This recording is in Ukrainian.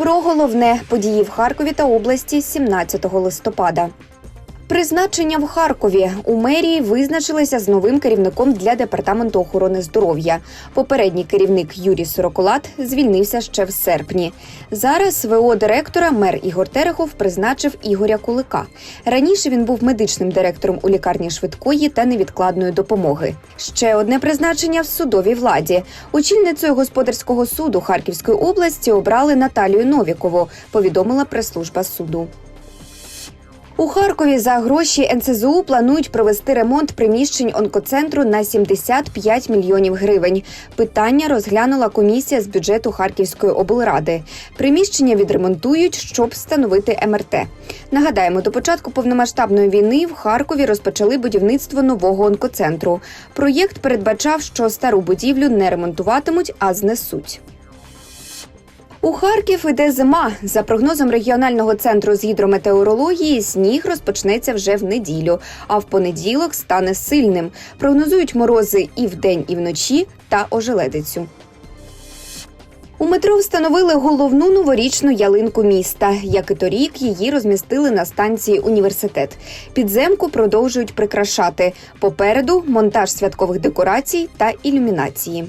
Про головне події в Харкові та області 17 листопада. Призначення в Харкові у мерії визначилися з новим керівником для департаменту охорони здоров'я. Попередній керівник Юрій Сороколат звільнився ще в серпні. Зараз ВО директора мер Ігор Терехов призначив Ігоря Кулика. Раніше він був медичним директором у лікарні швидкої та невідкладної допомоги. Ще одне призначення в судовій владі. Очільницею господарського суду Харківської області обрали Наталію Новікову. Повідомила прес-служба суду. У Харкові за гроші НСЗУ планують провести ремонт приміщень онкоцентру на 75 мільйонів гривень. Питання розглянула комісія з бюджету Харківської облради. Приміщення відремонтують, щоб встановити МРТ. Нагадаємо, до початку повномасштабної війни в Харкові розпочали будівництво нового онкоцентру. Проєкт передбачав, що стару будівлю не ремонтуватимуть, а знесуть. У Харків іде зима. За прогнозом регіонального центру з гідрометеорології, сніг розпочнеться вже в неділю, а в понеділок стане сильним. Прогнозують морози і вдень, і вночі та ожеледицю. У метро встановили головну новорічну ялинку міста. Як і торік, її розмістили на станції університет. Підземку продовжують прикрашати. Попереду монтаж святкових декорацій та ілюмінації.